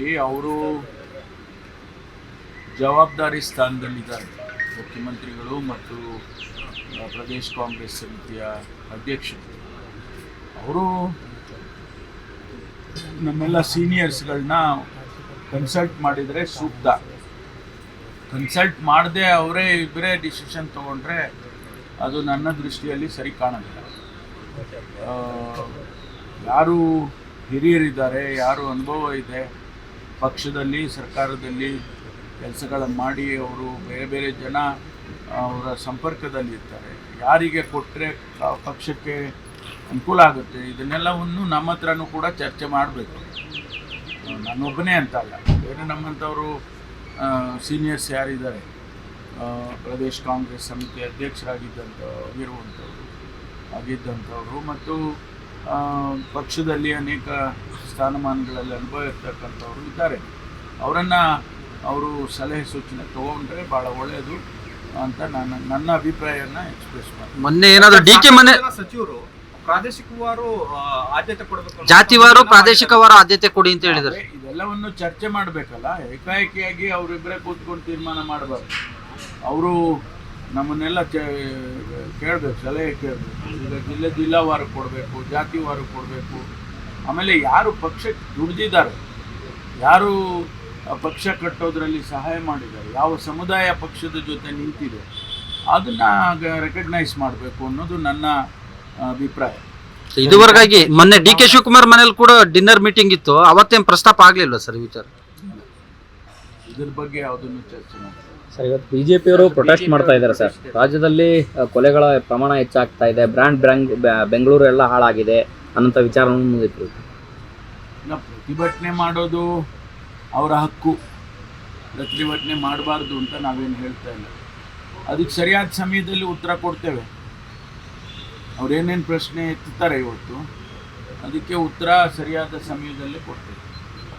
ನೋಡಿ ಅವರು ಜವಾಬ್ದಾರಿ ಸ್ಥಾನದಲ್ಲಿದ್ದಾರೆ. ಮುಖ್ಯಮಂತ್ರಿಗಳು ಮತ್ತು ಪ್ರದೇಶ ಕಾಂಗ್ರೆಸ್ ಸಮಿತಿಯ ಅಧ್ಯಕ್ಷರು. ಅವರು ನಮ್ಮೆಲ್ಲ ಸೀನಿಯರ್ಸ್ಗಳನ್ನ ಕನ್ಸಲ್ಟ್ ಮಾಡಿದರೆ ಸೂಕ್ತ. ಕನ್ಸಲ್ಟ್ ಮಾಡದೆ ಅವರೇ ಇಬ್ಬರೇ ಡಿಸಿಷನ್ ತಗೊಂಡ್ರೆ ಅದು ನನ್ನ ದೃಷ್ಟಿಯಲ್ಲಿ ಸರಿ ಕಾಣೋದಿಲ್ಲ ಯಾರು ಹಿರಿಯರಿದ್ದಾರೆ, ಯಾರು ಅನುಭವ ಇದೆ ಪಕ್ಷದಲ್ಲಿ, ಸರ್ಕಾರದಲ್ಲಿ ಕೆಲಸಗಳನ್ನು ಮಾಡಿ ಅವರು ಬೇರೆ ಬೇರೆ ಜನ ಅವರ ಸಂಪರ್ಕದಲ್ಲಿರ್ತಾರೆ ಯಾರಿಗೆ ಕೊಟ್ಟರೆ ಪಕ್ಷಕ್ಕೆ ಅನುಕೂಲ ಆಗುತ್ತೆ, ಇದನ್ನೆಲ್ಲವನ್ನು ನಮ್ಮ ಹತ್ರನೂ ಕೂಡ ಚರ್ಚೆ ಮಾಡಬೇಕು. ನಾನೊಬ್ಬನೇ ಅಂತ ಅಲ್ಲ, ಬೇರೆ ನಮ್ಮಂಥವರು ಸೀನಿಯರ್ಸ್ ಯಾರಿದ್ದಾರೆ ಪ್ರದೇಶ್ ಕಾಂಗ್ರೆಸ್ ಸಮಿತಿ ಅಧ್ಯಕ್ಷರಾಗಿದ್ದಂಥ ಆಗಿರುವಂಥವ್ರು, ಆಗಿದ್ದಂಥವ್ರು, ಮತ್ತು ಪಕ್ಷದಲ್ಲಿ ಅನೇಕ ಸ್ಥಾನಮಾನಗಳಲ್ಲಿ ಅನುಭವ ಇರ್ತಕ್ಕಂಥವ್ರು ಇದ್ದಾರೆ. ಅವರನ್ನು ಅವರು ಸಲಹೆ ಸೂಚನೆ ತೊಗೊಂಡ್ರೆ ಭಾಳ ಒಳ್ಳೆಯದು ಅಂತ ನನ್ನ ನನ್ನ ಅಭಿಪ್ರಾಯನ ಎಕ್ಸ್ಪ್ರೆಸ್ ಮಾಡಿ. ಮೊನ್ನೆ ಏನಾದ್ರು ಡಿ ಕೆ ಮನೆ ಸಚಿವರು ಪ್ರಾದೇಶಿಕವಾರು ಆದ್ಯತೆ ಕೊಡಬೇಕು ಜಾತಿವಾರು ಪ್ರಾದೇಶಿಕವಾರು ಆದ್ಯತೆ ಕೊಡಿ ಅಂತ ಹೇಳಿದ್ದಾರೆ ಇದೆಲ್ಲವನ್ನು ಚರ್ಚೆ ಮಾಡಬೇಕಲ್ಲ ಏಕಾಏಕಿಯಾಗಿ ಅವರಿಬ್ಬರೇ ಕೂತ್ಕೊಂಡು ತೀರ್ಮಾನ ಮಾಡಬಾರ್ದು. ಅವರು ನಮ್ಮನ್ನೆಲ್ಲ ಕೇಳಬೇಕು ಸಲಹೆ ಕೇಳಬೇಕು. ಈಗ ಜಿಲ್ಲೆ ಜಿಲ್ಲಾವಾರು ಕೊಡಬೇಕು ಜಾತಿವಾರು ಕೊಡಬೇಕು. ಆಮೇಲೆ ಯಾರು ಪಕ್ಷಕ್ಕೆ ದುಡ್ದಿದ್ದಾರೆ ಯಾರು ಪಕ್ಷ ಕಟ್ಟೋದ್ರಲ್ಲಿ ಸಹಾಯ ಮಾಡಿದ್ದಾರೆ ಯಾವ ಸಮುದಾಯ ಪಕ್ಷದ ಜೊತೆ ನಿಂತಿದೆ ಅದನ್ನ ರೆಕಗ್ನೈಸ್ ಮಾಡಬೇಕು ಅನ್ನೋದು ನನ್ನ ಅಭಿಪ್ರಾಯ. ಇದುವರೆಗಾಗಿ ಮೊನ್ನೆ ಡಿ ಕೆ ಶಿವಕುಮಾರ್ ಮನೇಲಿ ಕೂಡ ಡಿನ್ನರ್ ಮೀಟಿಂಗ್ ಇತ್ತು ಅವತ್ತೇನು ಪ್ರಸ್ತಾಪ ಆಗಲಿಲ್ಲ ಸರ್ ಈ ವಿಚಾರ? ಇದ್ರ ಬಗ್ಗೆ ಯಾವುದನ್ನು ಚರ್ಚೆ ಮಾಡಿ ಸರ್ ಇವತ್ತು ಬಿಜೆಪಿಯವರು ಪ್ರೊಟೆಸ್ಟ್ ಮಾಡ್ತಾ ಇದ್ದಾರೆ ಸರ್. ರಾಜ್ಯದಲ್ಲಿ ಕೊಲೆಗಳ ಪ್ರಮಾಣ ಹೆಚ್ಚಾಗ್ತಾ ಇದೆ ಬ್ರ್ಯಾಂಡ್ ಬ್ರ್ಯಾಂಡ್ ಬೆಂಗಳೂರು ಎಲ್ಲ ಹಾಳಾಗಿದೆ. ಅನ್ನೋಂಥ ವಿಚಾರವನ್ನು ಮುಂದಿಟ್ಟರು ಇಲ್ಲ, ಪ್ರತಿಭಟನೆ ಮಾಡೋದು ಅವರ ಹಕ್ಕು. ಪ್ರತಿಭಟನೆ ಮಾಡಬಾರ್ದು ಅಂತ ನಾವೇನು ಹೇಳ್ತಾ ಇಲ್ಲ. ಅದಕ್ಕೆ ಸರಿಯಾದ ಸಮಯದಲ್ಲಿ ಉತ್ತರ ಕೊಡ್ತೇವೆ. ಅವ್ರೇನೇನು ಪ್ರಶ್ನೆ ಎತ್ತುತ್ತಾರೆ ಇವತ್ತು, ಅದಕ್ಕೆ ಉತ್ತರ ಸರಿಯಾದ ಸಮಯದಲ್ಲೇ ಕೊಡ್ತೇವೆ.